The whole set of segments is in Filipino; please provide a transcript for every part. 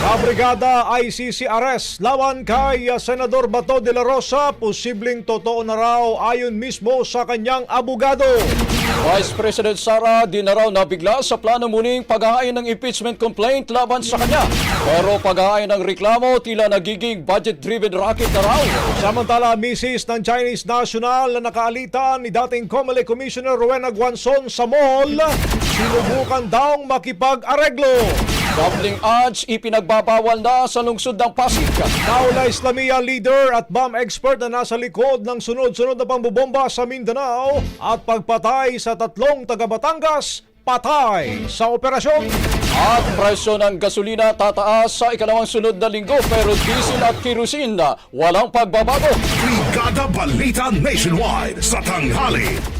Sa Brigada ICC arrest lawan kay uh, Senador Bato de la Rosa, posibleng totoo na raw ayon mismo sa kanyang abogado. Vice President Sara di na raw nabigla sa plano muning paghahain ng impeachment complaint laban sa kanya. Pero paghahain ng reklamo tila nagiging budget-driven racket na raw. Samantala, misis ng Chinese national na nakaalitan ni dating COMELEC Commissioner Rowena Guanzon sa mall, sinubukan daw makipag-areglo. Doubling odds ipinagbabawal na sa lungsod ng Pasig. Naula Islamia leader at bomb expert na nasa likod ng sunod-sunod na pambobomba sa Mindanao at pagpatay sa tatlong taga Batangas, patay sa operasyon. At presyo ng gasolina tataas sa ikalawang sunod na linggo pero diesel at kerosene walang pagbabago. Brigada Balita Nationwide. Sa tanghali.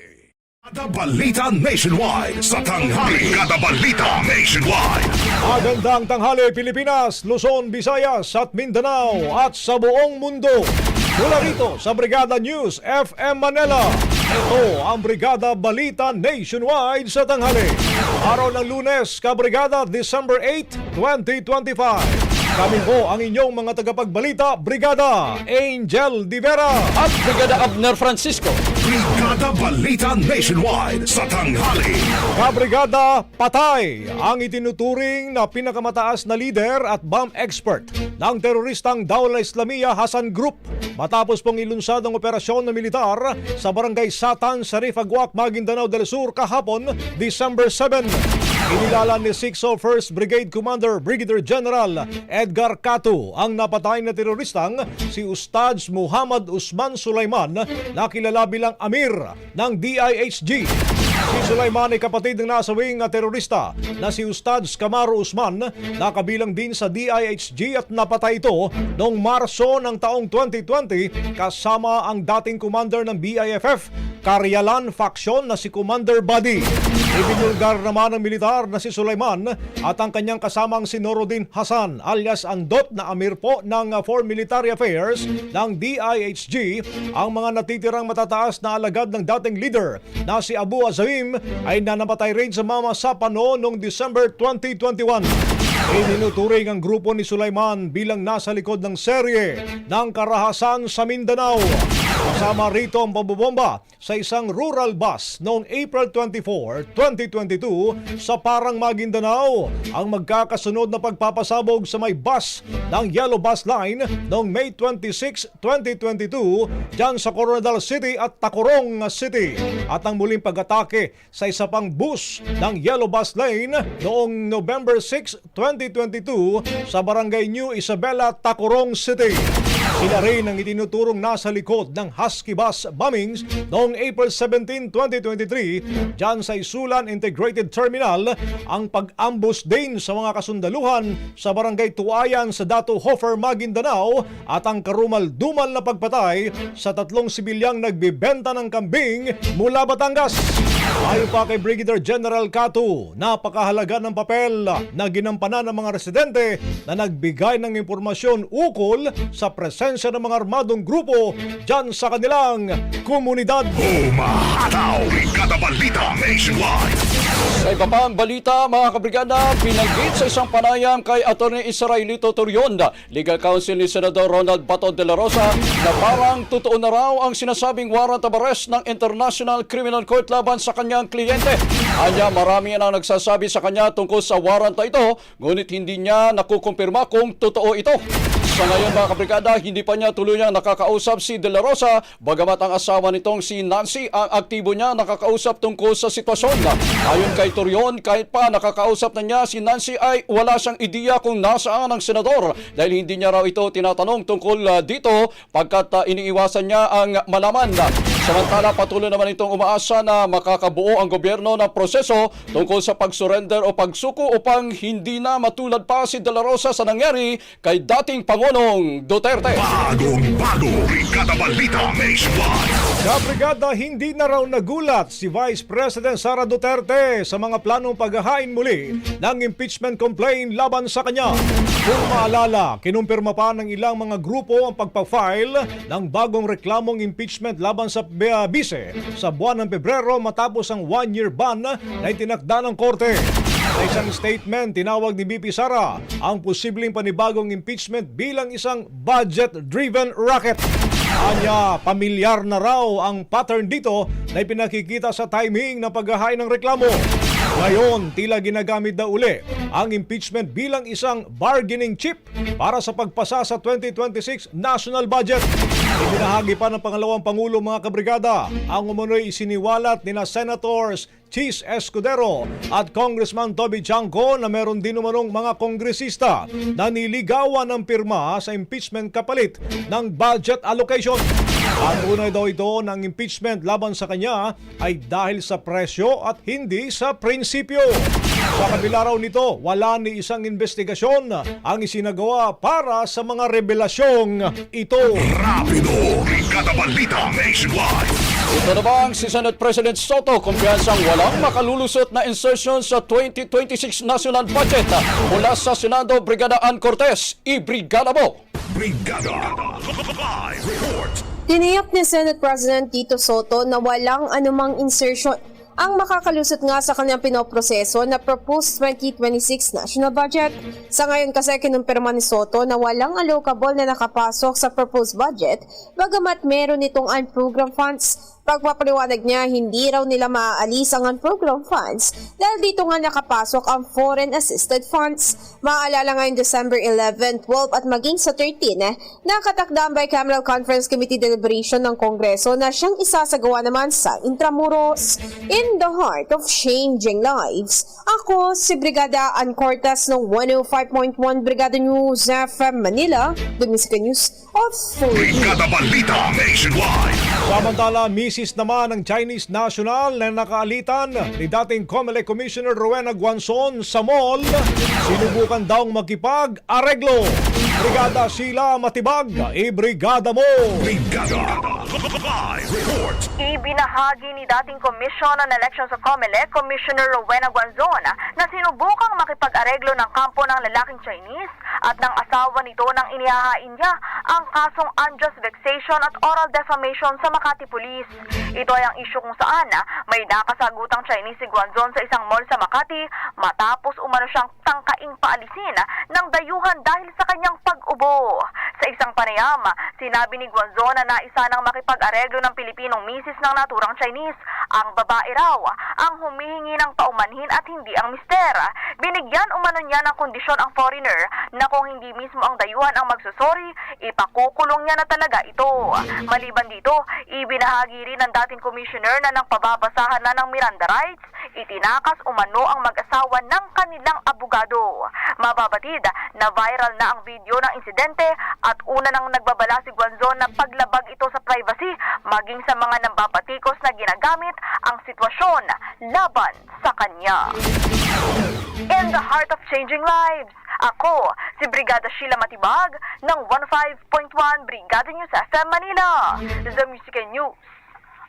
Brigada Balita Nationwide. Sa tanghali. Brigada Balita Nationwide. Magandang tanghali Pilipinas, Luzon, Visayas at Mindanao at sa buong mundo. Mula rito sa Brigada News FM Manila. Ito ang Brigada Balita Nationwide sa tanghali. Araw ng lunes, Kabrigada, December 8, 2025. Kami po ang inyong mga tagapagbalita, Brigada Angel Divera. At Brigada Abner Francisco. Brigada Balita Nationwide. Sa tanghali. Kabrigada Patay ang itinuturing na pinakamataas na leader at bomb expert ng teroristang Dawla Islamia Hasan Group matapos pong ilunsad ang operasyon ng militar sa barangay Satan, Sarif, Aguac, Maguindanao del Sur kahapon, December 7. Inilala ni 601st Brigade Commander Brigadier General Edgar Cato ang napatay na teroristang si Ustads Muhammad Usman Sulaiman na kilala bilang Amir ng DIHG. Si Sulaiman ay kapatid ng nasawing terorista na si Ustads Camaro Usman na kabilang din sa DIHG at napatay ito noong Marso ng taong 2020 kasama ang dating commander ng BIFF, Karyalan Faction na si Commander Buddy. Ibinulgar naman ng militar na si Sulaiman at ang kanyang kasamang si Norodin Hasan alias Andot na amir po ng uh, For Military Affairs ng DIHG ang mga natitirang matataas na alagad ng dating leader na si Abu Azim ay nanapatay rin sa mama sa pano noong December 2021. Itinuturing ang grupo ni Sulaiman bilang nasa likod ng serye ng karahasan sa Mindanao. Kasama rito ang pambobomba sa isang rural bus noong April 24, 2022 sa Parang Maguindanao. Ang magkakasunod na pagpapasabog sa may bus ng Yellow Bus Line noong May 26, 2022 dyan sa Coronadal City at Tacorong City. At ang muling pag-atake sa isa pang bus ng Yellow Bus Lane noong November 6, 2022 sa Barangay New Isabela, Tacorong City. Sila rin ang itinuturong nasa likod ng Husky Bus bombings noong April 17, 2023 dyan sa Isulan Integrated Terminal ang pag-ambush din sa mga kasundaluhan sa Barangay Tuayan sa Dato Hofer, Maguindanao at ang karumal-dumal na pagpatay sa tatlong sibilyang nagbibenta ng kambing mula Batangas. Ayon pa kay Brigadier General Catu, napakahalaga ng papel na ginampanan ng mga residente na nagbigay ng impormasyon ukol sa presensya ng mga armadong grupo dyan sa kanilang komunidad. Umahataw! Brigada Balita Nationwide! Sa iba pang balita, mga kabrigada, pinanggit sa isang panayam kay Atty. Israelito Turion, Legal Counsel ni Senador Ronald Bato de la Rosa, na parang totoo na raw ang sinasabing warrant of arrest ng International Criminal Court laban sa kanyang kliyente. Anya, marami na nagsasabi sa kanya tungkol sa warrant na ito, ngunit hindi niya nakukumpirma kung totoo ito. Sa ngayon mga kabrigada, hindi pa niya tuluyang nakakausap si De La Rosa, bagamat ang asawa nitong si Nancy ang aktibo niya nakakausap tungkol sa sitwasyon. Ayon kay Torion, kahit pa nakakausap na niya si Nancy ay wala siyang ideya kung nasaan ang senador dahil hindi niya raw ito tinatanong tungkol uh, dito pagkat uh, iniiwasan niya ang malaman. Samantala patuloy naman itong umaasa na makakabuo ang gobyerno ng proseso tungkol sa pag-surrender o pagsuko upang hindi na matulad pa si De La Rosa sa nangyari kay dating Pangulong Duterte. Bagong bago! Brigada Balita Nationwide! Kabrigada, hindi na raw nagulat si Vice President Sara Duterte sa mga planong paghahain muli ng impeachment complaint laban sa kanya. Kung maalala, kinumpirma pa ng ilang mga grupo ang pagpa-file ng bagong reklamong impeachment laban sa uh, sa buwan ng Pebrero matapos ang one-year ban na itinakda ng korte. Sa isang statement, tinawag ni BP Sara ang posibleng panibagong impeachment bilang isang budget-driven racket. Anya, pamilyar na raw ang pattern dito na ipinakikita sa timing ng paghahain ng reklamo. Ngayon, tila ginagamit na uli ang impeachment bilang isang bargaining chip para sa pagpasa sa 2026 national budget. Ibinahagi pa ng pangalawang Pangulo mga kabrigada ang umunoy isiniwalat ni na Senators Cheese Escudero at Congressman Toby Chanco na meron din umanong mga kongresista na niligawan ng pirma sa impeachment kapalit ng budget allocation. At unay daw ito ng impeachment laban sa kanya ay dahil sa presyo at hindi sa prinsipyo. Sa kabila raw nito, wala ni isang investigasyon ang isinagawa para sa mga revelasyong ito. Rapido! Brigada Balita Nationwide! Ito na bang si Senate President Soto kumpiyansang walang makalulusot na insertion sa 2026 national budget mula sa Senado Brigada Ann Cortez, i-brigada mo! Brigada! Live report! Tiniyak ni Senate President Tito Soto na walang anumang insertion ang makakalusot nga sa kanyang pinoproseso na proposed 2026 national budget. Sa ngayon kasi kinumpirma ni Soto na walang allocable na nakapasok sa proposed budget bagamat meron itong unprogrammed funds. Pagpapaliwanag niya, hindi raw nila maaalis ang unprogrammed funds dahil dito nga nakapasok ang foreign assisted funds. Maaalala ngayong December 11, 12 at maging sa 13, eh, nakatakda ang Bicameral Conference Committee deliberation ng Kongreso na siyang isasagawa naman sa Intramuros. In the heart of changing lives, ako si Brigada Ann ng 105.1 Brigada News FM Manila, the Music News Authority. Brigada Balita Nationwide! Samantala, misis naman ng Chinese national na nakaalitan ni dating COMELEC Commissioner Rowena Guanzon sa mall, sinubukan daw makipag-areglo. Brigada Sheila Matibag, i-brigada mo! Brigada Live Report Ibinahagi ni dating Commission on Elections sa COMELEC, Commissioner Rowena Guanzon, na sinubukang makipag-areglo ng kampo ng lalaking Chinese at ng asawa nito nang inihahain niya ang kasong unjust vexation at oral defamation sa Makati Police. Ito ay ang isyu kung saan may nakasagutang Chinese si Guanzon sa isang mall sa Makati matapos umano siyang tangkaing paalisin ng dayuhan dahil sa kanyang pag-ubo. Sa isang panayam, sinabi ni Guanzon na naisa ng makipag-areglo ng Pilipinong misis ng naturang Chinese. Ang babae raw ang humihingi ng paumanhin at hindi ang mister. Binigyan umano niya ng kondisyon ang foreigner na kung hindi mismo ang dayuhan ang magsusori, ipakukulong niya na talaga ito. Maliban dito, ibinahagi rin ng dating commissioner na nang pababasahan na ng Miranda rights, itinakas umano ang mag-asawa ng kanilang abogado. Mababatid na viral na ang video ng insidente at una nang nagbabala si Guanzon na paglabag ito sa privacy maging sa mga nambabatikos na ginagamit ang sitwasyon laban sa kanya. In the heart of changing lives, ako si Brigada Sheila Matibag ng 15.1 Brigada News FM Manila. The Music and News.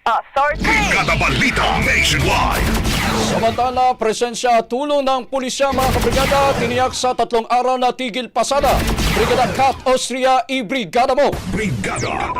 Authority! Brigada Balita Nationwide Samantala, presensya at tulong ng pulisya mga kabrigada tiniyak sa tatlong araw na tigil pasada. Brigada Kat Austria, i-brigada mo! Brigada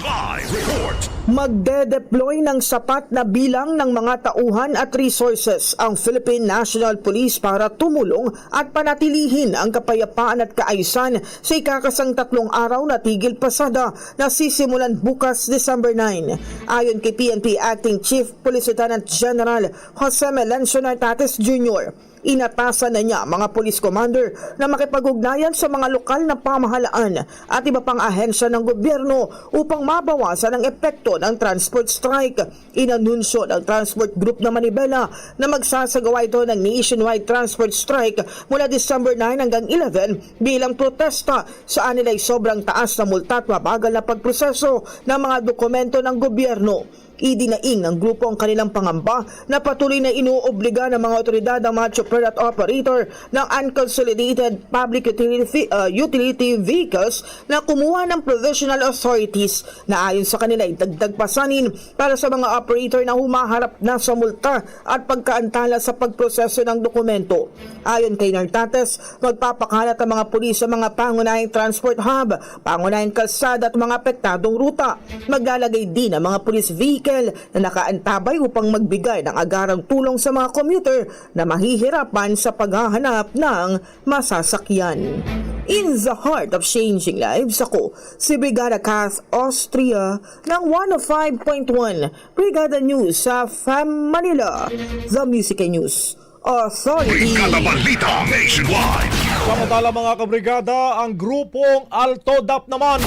Live Report Magde-deploy ng sapat na bilang ng mga tauhan at resources ang Philippine National Police para tumulong at panatilihin ang kapayapaan at kaayusan sa ikakasang tatlong araw na tigil pasada na sisimulan bukas December 9. Ayon kay PNP Acting Chief Police Lieutenant General Jose Melencio Nartates Jr., Inatasan na niya mga police commander na makipag-ugnayan sa mga lokal na pamahalaan at iba pang ahensya ng gobyerno upang mabawasan ang epekto ng transport strike. Inanunsyo ng Transport Group na Manibela na magsasagawa ito ng nationwide transport strike mula December 9 hanggang 11 bilang protesta saan nila'y sobrang taas na multa at mabagal na pagproseso ng mga dokumento ng gobyerno. Idinaing ng grupo ang kanilang pangamba na patuloy na inuobliga ng mga otoridad ang mga chopper at operator ng unconsolidated public utility, uh, utility vehicles na kumuha ng provisional authorities na ayon sa kanila ay dagdag pasanin para sa mga operator na humaharap na sa multa at pagkaantala sa pagproseso ng dokumento. Ayon kay Nartates, magpapakalat ang mga pulis sa mga pangunahing transport hub, pangunahing kalsada at mga apektadong ruta. Maglalagay din ang mga police vehicle na nakaantabay upang magbigay ng agarang tulong sa mga commuter na mahihirapan sa paghahanap ng masasakyan. In the heart of changing lives, ako si Brigada Kath Austria ng 105.1 Brigada News sa FAM Manila, The Music and News Authority. Brigada Balita Nationwide Samantala mga kabrigada, ang grupong Alto DAP naman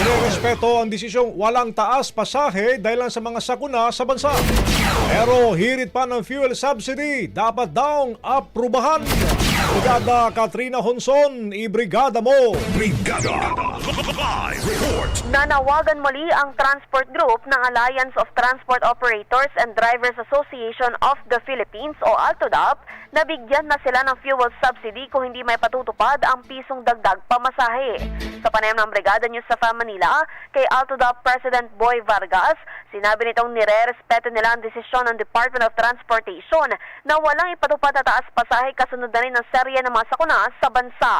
Nirespeto ang desisyong walang taas pasahe dahil lang sa mga sakuna sa bansa. Pero hirit pa ng fuel subsidy, dapat daw aprubahan. Brigada Katrina Honson, i-brigada mo! Brigada Live Report Nanawagan muli ang Transport Group ng Alliance of Transport Operators and Drivers Association of the Philippines o ALTODAP na bigyan na sila ng fuel subsidy kung hindi may patutupad ang pisong dagdag pamasahe. Sa panayam ng Brigada News sa FAM Manila, kay ALTODAP President Boy Vargas, sinabi nitong nire-respeto nila ang desisyon ng Department of Transportation na walang ipatupad na taas pasahe kasunod na rin ng serye ng mga sakuna sa bansa.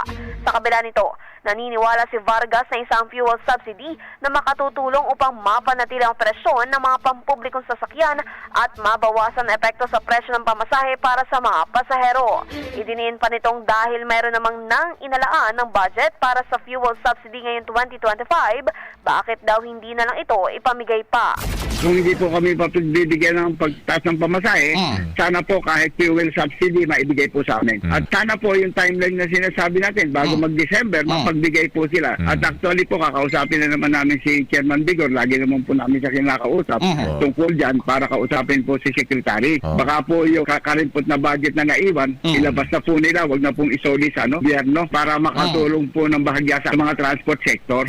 Sa kabila nito, Naniniwala si Vargas na isang fuel subsidy na makatutulong upang mapanatili ang presyon ng mga pampublikong sasakyan at mabawasan ang epekto sa presyo ng pamasahe para sa mga pasahero. Idiniin pa nitong dahil mayroon namang nang inalaan ng budget para sa fuel subsidy ngayong 2025, bakit daw hindi na lang ito ipamigay pa? Kung hindi po kami pagbibigyan ng pagtaas ng pamasahe, sana po kahit fuel subsidy maibigay po sa amin. At sana po yung timeline na sinasabi natin bago mag-December, mapagbigay po sila. At actually po kakausapin na naman namin si Chairman Bigor, lagi naman po namin siya kinakausap tungkol dyan para kausapin po si Secretary. Baka po yung kakarimpot na budget na naiwan, ilabas na po nila, wag na pong isoli sa ano, biyerno para makatulong po ng bahagya sa mga transport sector.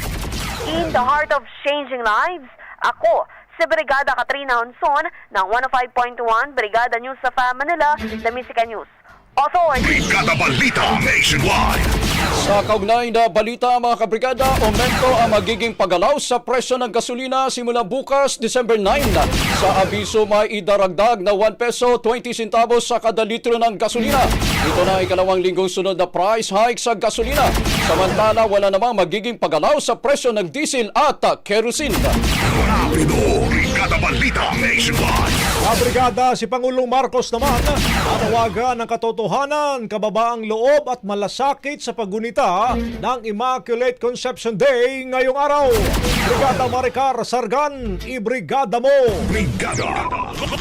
In the heart of changing lives, ako, si si Brigada Katrina Honson ng 105.1 Brigada News sa FAM Manila, The Musica News. Authority. Brigada Balita Nationwide. Sa kaugnay na balita mga kabrigada, aumento ang magiging pagalaw sa presyo ng gasolina simula bukas December 9. Sa abiso may idaragdag na 1 peso 20 centavos sa kada litro ng gasolina. Ito na ang ikalawang linggong sunod na price hike sa gasolina. Samantala wala namang magiging pagalaw sa presyo ng diesel at kerosene. Rapido. Brigada Balita Nationwide. Kabrigada si Pangulong Marcos naman nanawagan ng katotohanan, kababaang loob at malasakit sa paggunita ng Immaculate Conception Day ngayong araw. Brigada Maricar Sargan, ibrigada mo! Brigada.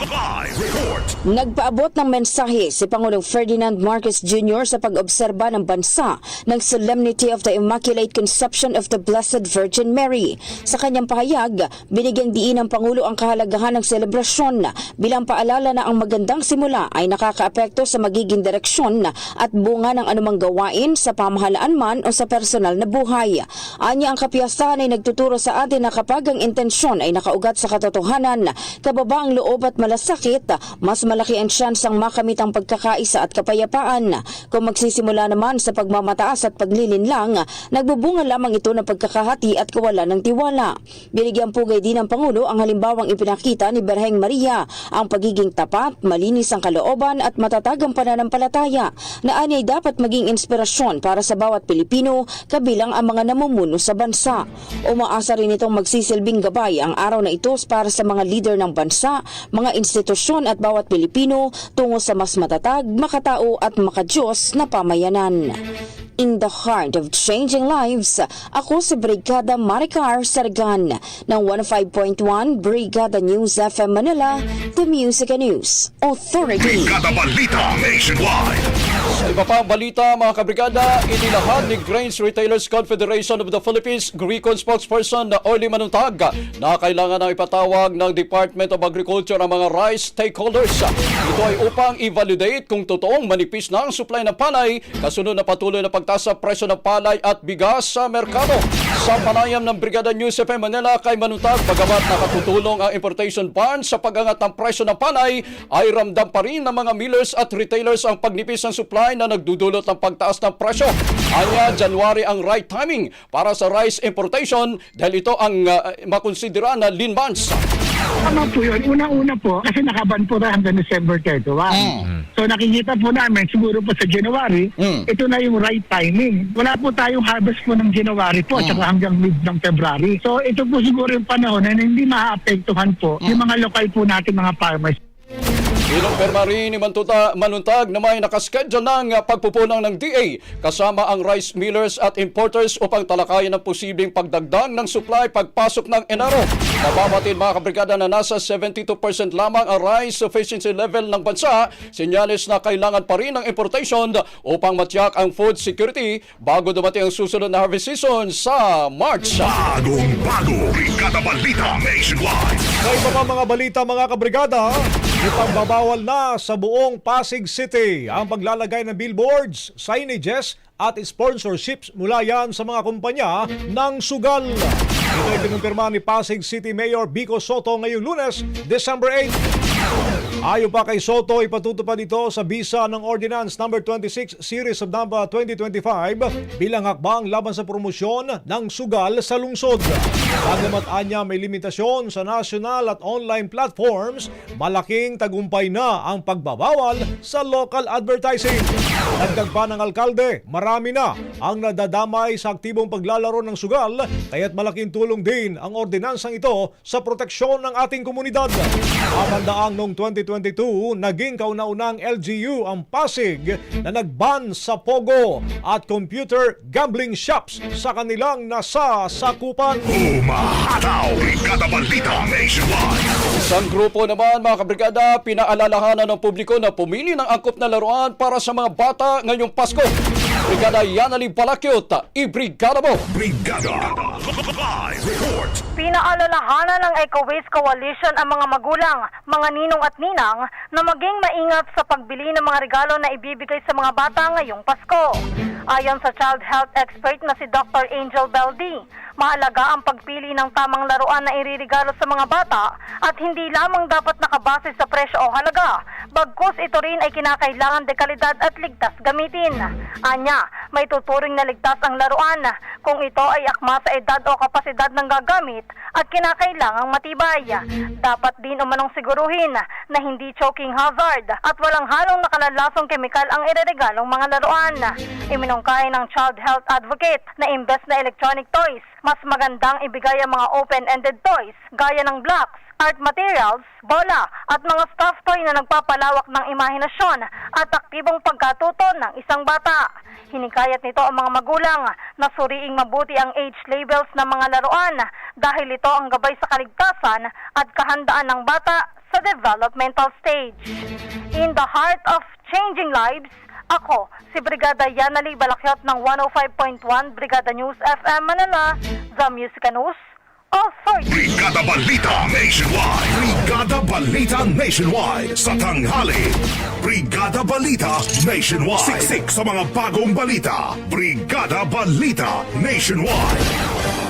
Live report. Nagpaabot ng mensahe si Pangulong Ferdinand Marcos Jr. sa pag-obserba ng bansa ng Solemnity of the Immaculate Conception of the Blessed Virgin Mary. Sa kanyang pahayag, binigyang diin ng Pangulo ang kahalagahan ng selebrasyon bilang paalala na ang magandang simula ay nakakaapekto sa magiging direksyon at bunga ng anumang gawain sa pamahalaan man o sa personal na buhay. Anya ang kapiyastahan ay nagtuturo sa atin na kapag ang intensyon ay nakaugat sa katotohanan, kababaang loob at malasakit, mas malaki ang tsansang makamit ang pagkakaisa at kapayapaan. Kung magsisimula naman sa pagmamataas at paglilinlang, nagbubunga lamang ito ng pagkakahati at kawalan ng tiwala. Binigyan pugay din ng Pangulo ang halimbawang ipinakita ni Berheng Maria, ang pagiging tapat, malinis ang kalooban at matatag ang pananampalataya na anyay dapat maging inspirasyon para sa bawat Pilipino kabilang ang mga namumuno sa bansa. Umaasa rin itong magsisilbing gabay ang araw na ito para sa mga leader ng bansa, mga institusyon at bawat Pilipino tungo sa mas matatag, makatao at makadiyos na pamayanan. In the heart of changing lives, ako si Brigada Maricar Sargan ng 105.1 Brigada News FM Manila, The Music and News Authority. Brigada Balita Nationwide. Sa iba pang balita mga kabrigada, inilahad ni Grains Retailers Confederation of the Philippines Gricon spokesperson na Orly Manuntag na kailangan na ipatawag ng Department of Agriculture ang mga rice stakeholders. Ito ay upang i-validate kung totoong manipis na ang supply ng palay kasunod na patuloy na pagtaas sa presyo ng palay at bigas sa merkado. Sa panayam ng Brigada News FM Manila kay Manuntag, bagamat nakatutulong ang importation ban sa pagangat ng presyo ng palay, ay ramdam pa rin ng mga millers at retailers ang pagnipis ng supply na nagdudulot ng pagtaas ng presyo. Anya, January ang right timing para sa rice importation dahil ito ang uh, makonsidera na lean months. Tama po yun. Una-una po, kasi nakaban po na hanggang December 31. So nakikita po namin, siguro po sa January, Mm. ito na yung right timing. Wala po tayong harvest po ng January po, at saka hanggang mid ng February. So ito po siguro yung panahon na hindi maaapektuhan po yung mga lokal po natin mga farmers. Inumpirma rin ni Mantuta, Manuntag na may nakaschedule ng pagpupunang ng DA kasama ang rice millers at importers upang talakayan ang posibleng pagdagdag ng supply pagpasok ng Enero. Mababatin mga kabrigada na nasa 72% lamang ang rice sufficiency level ng bansa, sinyalis na kailangan pa rin ng importation upang matiyak ang food security bago dumating ang susunod na harvest season sa March. Bagong bago. Brigada Balita Nationwide. Sa iba pa mga balita mga kabrigada, ipagbabawal na sa buong Pasig City ang paglalagay ng billboards, signages at sponsorships mula yan sa mga kumpanya ng sugal. Ito ay kinumpirma ni Pasig City Mayor Bico Soto ngayong lunes, December 8. Ayon pa kay Soto, ipatutupad ito sa bisa ng Ordinance number 26 Series of number 2025 bilang hakbang laban sa promosyon ng sugal sa lungsod. Bagamat anya may limitasyon sa national at online platforms, malaking tagumpay na ang pagbabawal sa local advertising. Dagdag pa ng alkalde, marami na ang nadadamay sa aktibong paglalaro ng sugal, kaya't malaking tulong din ang ordinansang ito sa proteksyon ng ating komunidad. Matandaang noong 2022, naging kauna-unang LGU ang Pasig na nagban sa Pogo at computer gambling shops sa kanilang nasa sakupan. Umahataw. Brigada Balita Nationwide. Isang grupo naman mga kabrigada, pinaalalahanan ng publiko na pumili ng angkop na laruan para sa mga bata ngayong Pasko. Brigada Yanali Balakyot, ibrigada mo! Brigada. Live report. Pinaalalahanan ng Eco-Waste Coalition ang mga magulang, mga ninong at ninang na maging maingat sa pagbili ng mga regalo na ibibigay sa mga bata ngayong Pasko. Ayon sa child health expert na si Dr. Angel Beldi, Mahalaga ang pagpili ng tamang laruan na iririgalo sa mga bata at hindi lamang dapat nakabase sa presyo o halaga. Bagkus ito rin ay kinakailangan de kalidad at ligtas gamitin. Anya, may tuturing na ligtas ang laruan kung ito ay akma sa edad o kapasidad ng gagamit at kinakailangang matibay. Dapat din umanong siguruhin na hindi choking hazard at walang halong nakalalasong kemikal ang ireregalong mga laruan. Iminungkahi ng Child Health Advocate na imbes na electronic toys, mas magandang ibigay ang mga open-ended toys gaya ng blocks, art materials, bola at mga stuffed toy na nagpapalawak ng imahinasyon at aktibong pagkatuto ng isang bata. Hinikayat nito ang mga magulang na suriing mabuti ang age labels ng mga laruan dahil ito ang gabay sa kaligtasan at kahandaan ng bata sa developmental stage. In the heart of changing lives, ako, si Brigada Yanali Balakyot ng 105.1 Brigada News FM Manila, The Music News Authority. Brigada Balita Nationwide. Brigada Balita Nationwide. Sa tanghali. Brigada Balita Nationwide. Siksik sa mga bagong balita. Brigada Balita Nationwide.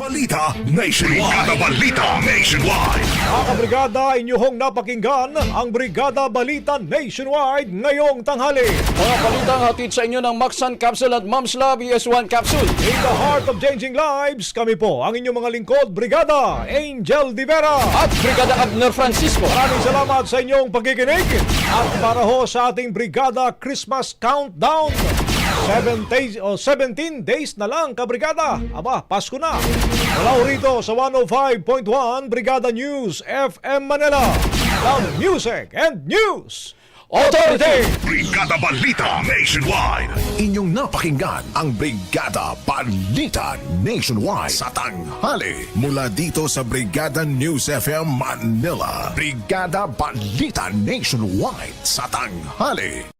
Balita Nationwide. Brigada Balita Nationwide. Mga kabrigada, inyong napakinggan ang Brigada Balita Nationwide ngayong tanghali. Mga balitang hatid sa inyo ng Maxan Capsule at Mom's Love ES1 Capsule. In the heart of changing lives, kami po ang inyong mga lingkod, Brigada Angel Di Vera. At Brigada Abner Francisco. Maraming salamat sa inyong pagkikinig. At para ho sa ating Brigada Christmas Countdown, 7 days, o 17 days na lang kabrigada. Aba, Pasko na. Ho rito sa 105.1 Brigada News FM Manila. Love Music and News Authority! Brigada Balita Nationwide. Inyong napakinggan ang Brigada Balita Nationwide sa tanghali mula dito sa Brigada News FM Manila. Brigada Balita Nationwide sa tanghali.